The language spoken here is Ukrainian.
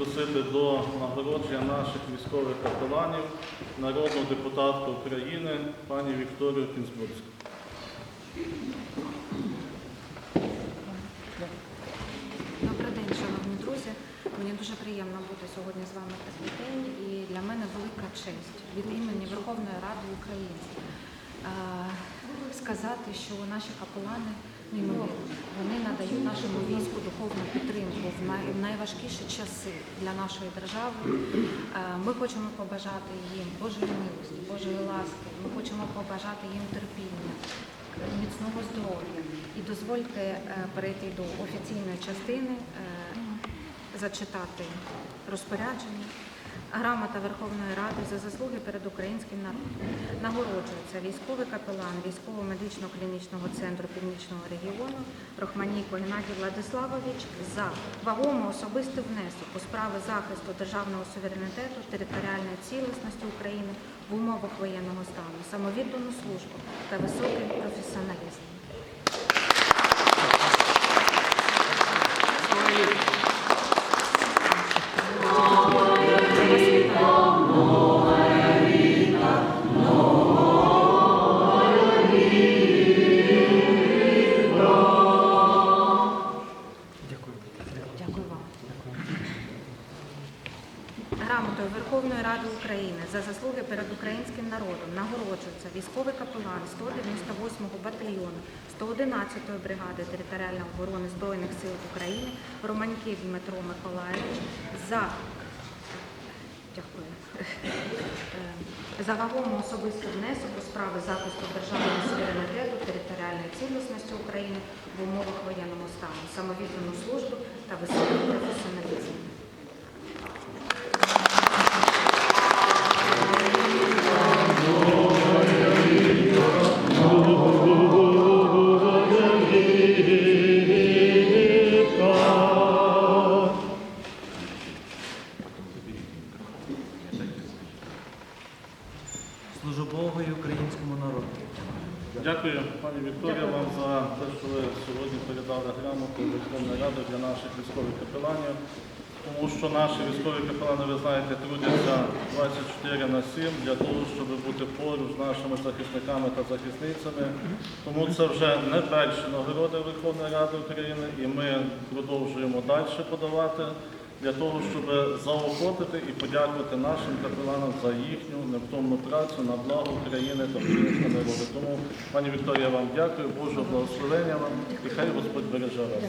Просити до нагородження наших військових капеланів народну депутатку України пані Вікторію Кінзбурську. Добрий день, шановні друзі. Мені дуже приємно бути сьогодні з вами в день і для мене велика честь від імені Верховної Ради України е, сказати, що наші капелани неймовірні. Вони надають нашому війську духовну підтримку в найважкіші часи для нашої держави. Е, Ми хочемо побажати їм Божої милості, Божої ласки. Ми хочемо побажати їм терпіння, міцного здоров'я. І дозвольте е, перейти до офіційної частини, е, зачитати розпорядження. Грамота Верховної Ради за заслуги перед українським народом нагороджується військовий капелан військово-медично-клінічного центру Північного регіону Рохманіко Геннадій Владиславович за вагому особистий внесок у справи захисту державного суверенітету, територіальної цілісності України в умовах воєнного стану, самовіддану службу та високий професіоналізм. Грамотою Верховної Ради України за заслуги перед українським народом нагороджується військовий капелан 198-го батальйону 111-ї бригади територіальної оборони Збройних сил України Романьків Дмитро Миколаївич за Дякую. Е, За вагому особистий внесок у справи захисту державного суверенітету, територіальної цілісності України в умовах воєнного стану, самовіддану службу та високий професіоналізм. Служу Богу і українському народу. Дякую, пані Вікторія, вам за те, що ви сьогодні передали грамоту Верховної Ради для наших військових капеланів. Тому що наші військові капелани, ви знаєте, трудяться 24 на 7 для того, щоб бути поруч з нашими захисниками та захисницями. Тому це вже не перші нагороди Верховної Ради України, і ми продовжуємо далі подавати для того, щоб заохотити і подякувати нашим капеланам за їхню невтомну працю на благо України та українського народу. Тому, пані Вікторія, вам дякую, Божого благословення вам і хай Господь береже вас.